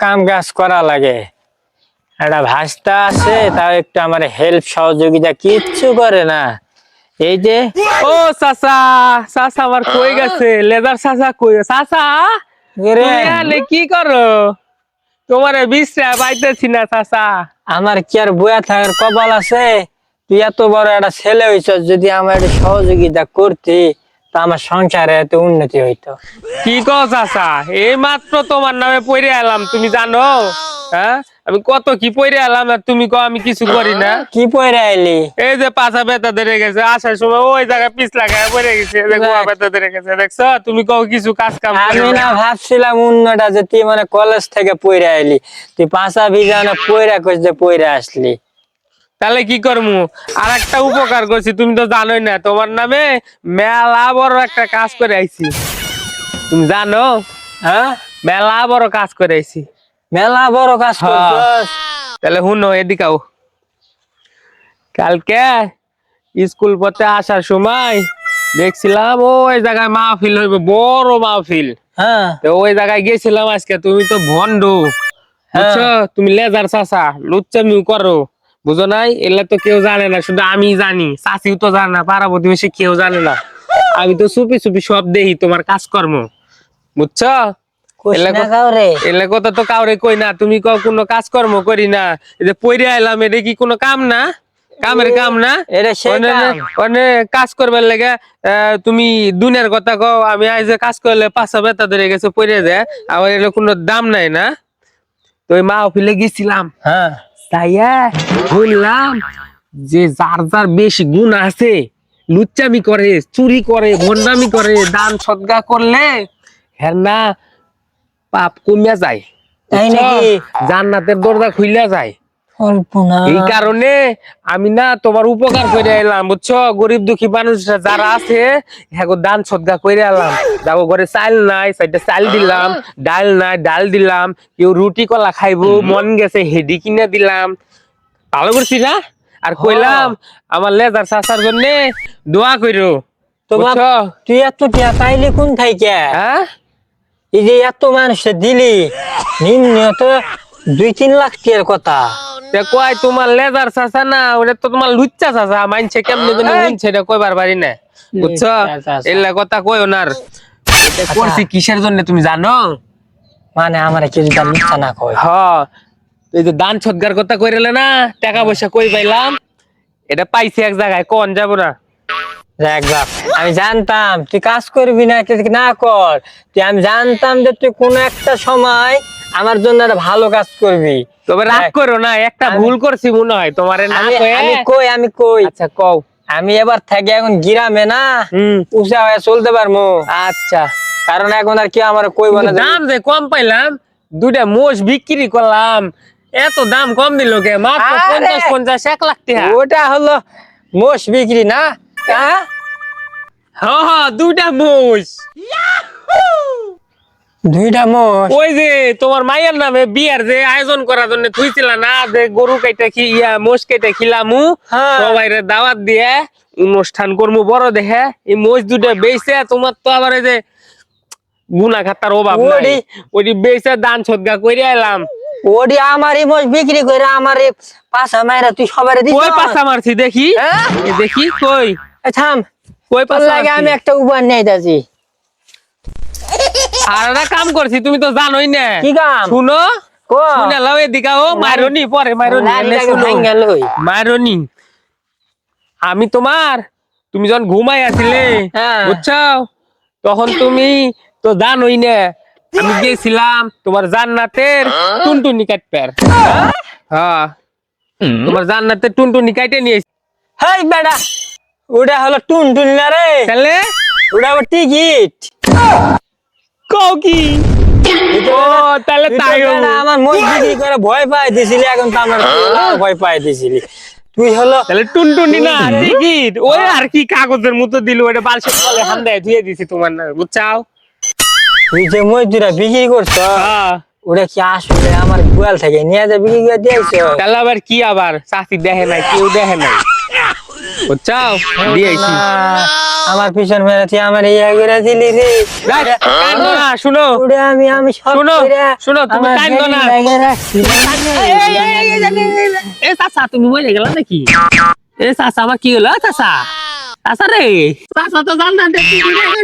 কাম কাজ করা লাগে একটা ভাস্তা আছে তাও একটু আমার হেল্প সহযোগিতা কিচ্ছু করে না এই যে ও চাচা চাচা আমার কই গেছে লেদার চাচা কই চাচা কি করো তোমারে বিশ্রা পাইতেছি না চাচা আমার কি আর বয়া থাকার কপাল আছে? তুই এত বড় একটা ছেলে হইছ যদি আমার একটু সহযোগিতা করতি তা আমার সংসারে এত উন্নতি হইতো। কি চাচা এই মাত্র তোমার নামে পড়ে এলাম তুমি জানো? হ্যাঁ? আমি কত কি পড়ে এলাম আর তুমি কও আমি কিছু করি না? কি পয়রা আইলি এই যে পাছা বেতা ধরে গেছে আসার সময় ওই জায়গায় পিছ লাগায় পড়ে গেছে দেখো বেতা ধরে গেছে দেখছ? তুমি কও কিছু কাজ কাম আমি না না ভাবছিলাম অন্যটা যে তুই মানে কলেজ থেকে পয়রা আইলি তুই পাঁচা ভিজানো পয়রা কইস যে পয়রা আসলি। তাহলে কি করমু? আর একটা উপকার করছি তুমি তো জানোই না তোমার নামে মেলা বড় একটা কাজ করে আইছি। তুমি জানো? হ্যাঁ? মেলা বড় কাজ করে আইছি। মেলা বড় কাজ হ্যাঁ। তাহলে হুনো এদিকাও কালকে স্কুল পথে আসার সময় দেখছিলাম ওই জায়গায় মাহফিল হইবে বড় মাহফিল। হ্যাঁ। তো ওই জায়গায় গেছিলাম আজকে তুমি তো ভন্ডু বুঝছ? তুমি লেজার চাচা লুচ্চামিও করো। বুঝো নাই? এলে তো কেউ জানে না শুধু আমি জানি। চাচিও তো জানে না পাড়া প্রতিবেশী কেউ জানে না। আমি তো চুপি চুপি সব দেখি তোমার কাজকর্ম। বুঝছ? এলে কথা তো কাউরে কই না তুমি কও কোনো কাজকর্ম করি না। এই যে পইরে আইলাম এটা কি কোনো কাম না? কামের কাম না? কাজ করবার লেগে তুমি দুনিয়ার কথা কও আমি আজ কাজ করলে পাঁচশো বেতা ধরে গেছে পড়ে যায় আমার এগুলো কোনো দাম নাই না? তো মা অফিলে গেছিলাম। হ্যাঁ। তাইয়া বললাম যে যার যার বেশি গুণ আছে লুচ্চামি করে চুরি করে ভন্ডামি করে দান সদ্গা করলে হ্যাঁ না পাপ কমিয়া যায়? জান্নাতের দরজা খুইলা যায়। এই কারণে আমি না তোমার উপকার করে এলাম বুঝছ? গরিব দুঃখী মানুষরা যারা আছে হ্যাঁ দান সদ্গা করে এলাম। যাব ঘরে চাল নাই সাইডে চাল দিলাম ডাল নাই ডাল দিলাম কেউ রুটি কলা খাইবো মন গেছে হেডি কিনে দিলাম। ভালো করছি না? আর কইলাম আমার লেজার চাচার জন্য দোয়া কইরো তো বাপ, তুই এত টিয়া পাইলি কোন থাইকে হ্যাঁ? এই যে এত মানুষ দিলি নিম্ন তো দুই তিন লাখ টিয়ার কথা? কয় তোমার লেজার চাচা না ওটা তো তোমার লুচ্চা চাচা মানছে কেমনে শুনছে এটা কইবার পারি না বুঝছ? লুচ্চা এলা কথা কই ওনার করছি কিসের জন্য তুমি জানো? মানে আমার কেউ যদি মিথ্যা না কয়। হ এই যে দান সৎকার কথা কইরেলে না টাকা পয়সা কই পাইলাম? এটা পাইছি এক জায়গায় কোন যাব না। আমি জানতাম তুই কাজ করবি না তুই না কর। তুই আমি জানতাম যে তুই কোনো একটা সময় আমার জন্য একটা ভালো কাজ করবি। তবে রাগ করো না একটা ভুল করছি মনে হয় তোমার আমি কই আমি কই? আচ্ছা কও। আমি এবার থেকে এখন গিরামে না উঁচা হয়ে চলতে পারব। আচ্ছা। কারণ এখন আর কি আমার কইব না যে- দাম যে কম পাইলাম দুইটা মোষ বিক্রি করলাম এত দাম কম দিল কে? মাত্র পঞ্চাশ পঞ্চাশ এক লাখ টাকা। ওটা হলো মোষ বিক্রি না? হ্যাঁ? হ্যাঁ হ্যাঁ দুইটা মোষ। দুইটা মোষ। ওই যে তোমার মায়ের নামে বিয়ার যে আয়োজন করার জন্য থুইছিল না যে গরু কেটে কি ইয়া মোষ কেটে খিলামু হ্যাঁ। সবাই দাওয়াত দিয়ে অনুষ্ঠান করমু বড় দেখে এই মোষ দুটা বেচে তোমার তো আবার এই যে গুনা খাতার অভাব নাই। ওই বেচে দান সদ্গা করে এলাম। ওডি আমারই মোষ বিক্রি করে আমারে পাশা মাইরা তুই সবারে দিস কই পাশা মারছি দেখি। হ্যাঁ? দেখি কই? থাম। কই পাশা লাগে আমি একটা উপহার নেই দাজি আর একটা কাম করছি তুমি তো জানোই না। কি কাম? শুনো কো। শুনে লাও এদিকে ও মারনি পরে লই। মারনি আমি তোমার তুমি যখন ঘুমাই আছিলে হ্যাঁ। বুঝছ তখন তুমি তো জানোই না আমি গেছিলাম তোমার জান্নাতের টুনটুনি কাটপের হ্যাঁ তোমার জান্নাতের টুনটুনি কাটে নিয়ে এসেছি। হেই বেটা ওটা হলো টুন টুন না রে? তাহলে? ওটা আবার টিকিট। কি? ও তাহলে তাই। আমার বিক্রি করে ভয় পাই দিছিলি এখন তো আমার ভয় পাই দিছিলি। তুই হলো তাহলে টুনটুনি না টিকিট ওই আর কি কাগজের মতো দিল ওটা বালসের তলে হান্দায় ধুয়ে দিছি তোমার না বুঝছাও? তুই যে মজদুরা বিক্রি করছ হ্যাঁ। ওটা কি আসলে আমার গোয়াল থেকে নিয়ে যা বিক্রি করে দিয়েছ? তাহলে আবার কি আবার? চাষি দেখে নাই কেউ দেখে নাই। না, আমার পিছন মেরেছি আমার ইয়া করে দিলি রে কান্দো না শুনো উড়ে আমি আমি সব শুনো শুনো তুমি কান্দো না। এ চাচা তুমি মরে গেলা নাকি এ চাচা আমার কি হলো চাচা চাচা রে চাচা তো গেছে রে